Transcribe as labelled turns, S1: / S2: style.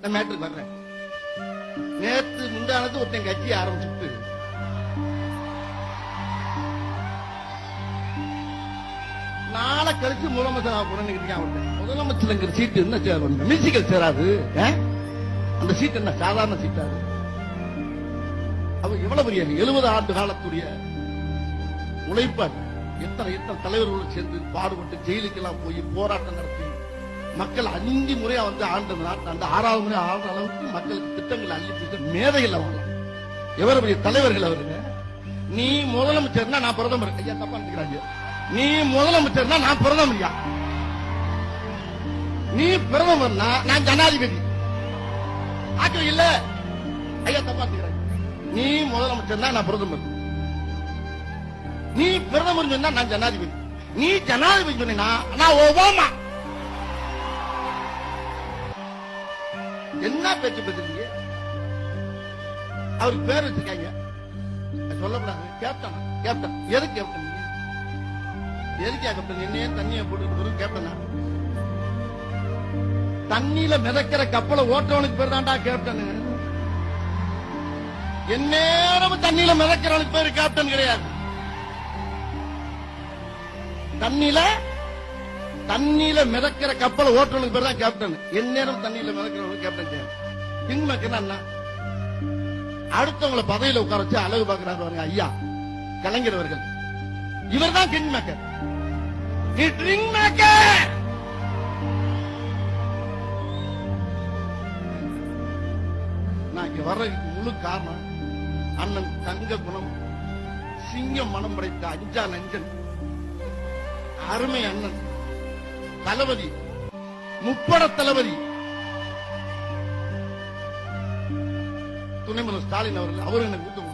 S1: நான் மேட்ருக்கு வர்றேன். நேத்து முந்தானது ஒருத்தன் கட்சி ஆரம்பிச்சுட்டு நாளை கழிச்சு முதலமைச்சர் ஆக போறேன்னு முதலமைச்சருங்கிற சீட்டு என்ன மியூசிக்கல் சேராது அந்த சீட் என்ன? சாதாரண சீட்டாது அவ எவ்வளவு பெரிய எழுபது ஆண்டு காலத்துடைய உழைப்பார் எத்தனை எத்தனை தலைவர்களோடு சேர்ந்து பாடுபட்டு ஜெயிலுக்கெல்லாம் போய் போராட்டம் நடத்தி மக்கள் அஞ்சு முறையா வந்து ஆண்ட அந்த ஆறாவது முறை ஆள்ற அளவுக்கு மக்களுக்கு திட்டங்கள் அள்ளி மேதைகள் அவங்க எவ்வளவு பெரிய தலைவர்கள் அவருங்க? நீ முதலமைச்சர்னா நான் பிரதமர். ஐயா தப்பா நினைக்கிறாங்க. நீ முதலமைச்சர்னா நான் பிரதமர்யா? நீ பிரதமர்னா நான் ஜனாதிபதி. ஆக்கம் இல்ல. ஐயா தப்பா நினைக்கிறாங்க. நீ முதலமைச்சர்னா நான் பிரதமர். நீ பிரதமர் சொன்னா நான் ஜனாதிபதி. நீ ஜனாதிபதி சொன்னா நான் ஒபாமா. என்ன பேச்சு பேசுறீங்க? அவருக்கு பேர் வச்சிருக்காங்க. சொல்லப்படாது கேப்டன் கேப்டன். எதுக்கு கேப்டன்? எதுக்கா கேப்டன் என்னையே தண்ணியை போட்டு கேப்டனா தண்ணியில மிதக்கிற கப்பலை ஓட்டுறவனுக்கு பேர் தான்டா கேப்டன். எந்நேரம் தண்ணியில மிதக்கிறவனுக்கு பேரு கேப்டன் கிடையாது. தண்ணியில தண்ணியில மிதக்கிற கப்பலை ஓட்டுறவனுக்கு பேர் தான் கேப்டன் எந்நேரம் தண்ணியில மிதக்கிறவனுக்கு கேப்டன் கிடையாது கிங் மேக்கர் அடுத்தவங்கள பதவியில உட்கார வச்சு அழகு பாக்குறாரு பாருங்க ஐயா கலைஞர் அவர்கள். இவர் தான் கிங் மேக்கர் கிங் மேக்கர் நான் இங்க வர்றதுக்கு முழு காரணம் அண்ணன் தங்க குணம் சிங்கம் மனம் படைத்த அஞ்சா நஞ்சன் அருமை அண்ணன். தளபதி முப்பட தளபதி துணை முதல்வர் ஸ்டாலின் அவர்கள் அவரும் எனக்கு ஊக்கம்